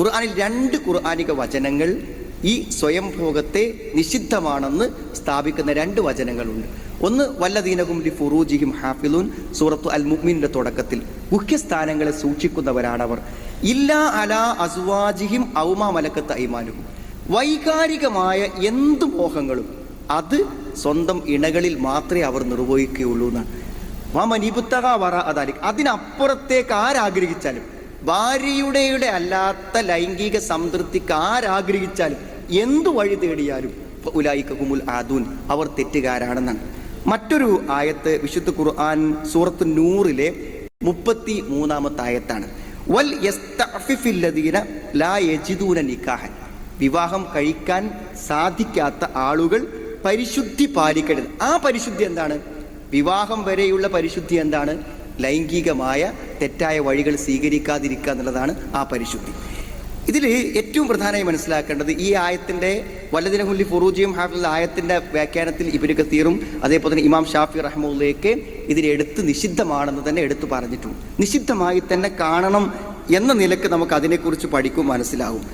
ഖുർആനിൽ രണ്ട് ഖുർആാനിക വചനങ്ങൾ ഈ സ്വയംഭോഗത്തെ നിഷിദ്ധമാണെന്ന് സ്ഥാപിക്കുന്ന രണ്ട് വചനങ്ങളുണ്ട്. ഒന്ന് വല്ലദീനകും ലി ഫുറൂജിഹിം ഹാഫിലൂൻ സൂറത്തു അൽ മുഹ്മിന്റെ തുടക്കത്തിൽ. മുഖ്യസ്ഥാനങ്ങളെ സൂക്ഷിക്കുന്നവരാണവർ. ഇല്ലാ അലാ അസുവാജിഹിം ഔമാ മലക്കത്ത് ഐമാനുഹും. വൈകാരികമായ എന്തു മോഹങ്ങളും അത് സ്വന്തം ഇണകളിൽ മാത്രമേ അവർ നിർവഹിക്കുകയുള്ളൂ എന്നാണ് മാമനിബുത്തക വറ അതാലിക് അതിനപ്പുറത്തേക്ക് ആരാഗ്രഹിച്ചാലും ഭാര്യയുടെ അല്ലാത്ത ലൈംഗിക സംതൃപ്തിക്ക് ആരാഗ്രഹിച്ചാലും എന്തു വഴി തേടിയാലും ഉലായിക്കുമുൽ ആദൂൻ അവർ തെറ്റുകാരാണെന്നാണ്. മറ്റൊരു ആയത്ത് വിശുദ്ധ ഖുർആൻ സൂറത്ത് നൂറിലെ മുപ്പത്തി മൂന്നാമത്തെ ആയത്താണ്. വൽ ലാ യജിദൂന നിക്കാഹൻ. വിവാഹം കഴിക്കാൻ സാധിക്കാത്ത ആളുകൾ പരിശുദ്ധി പാലിക്കരുത്. ആ പരിശുദ്ധി എന്താണ്? വിവാഹം വരെയുള്ള പരിശുദ്ധി എന്താണ്? ലൈംഗികമായ തെറ്റായ വഴികൾ സ്വീകരിക്കാതിരിക്കുക എന്നുള്ളതാണ് ആ പരിശുദ്ധി. ഇതിൽ ഏറ്റവും പ്രധാനമായി മനസ്സിലാക്കേണ്ടത് ഈ ആയത്തിന്റെ വല്ലദിനഹുല്ലി ഫുറൂജിയും ഹാഫിൽ ആയത്തിന്റെ വ്യാഖ്യാനത്തിൽ ഇബിന് കത്തീറും അതേപോലെ തന്നെ ഇമാം ഷാഫി റഹ്മുള്ളേക്ക് ഇതിനെടുത്ത് നിഷിദ്ധമാണെന്ന് തന്നെ എടുത്തു പറഞ്ഞിട്ടുണ്ട്. നിഷിദ്ധമായി തന്നെ കാണണം എന്ന നിലയ്ക്ക് നമുക്ക് അതിനെക്കുറിച്ച് പഠിക്കും മനസ്സിലാവും.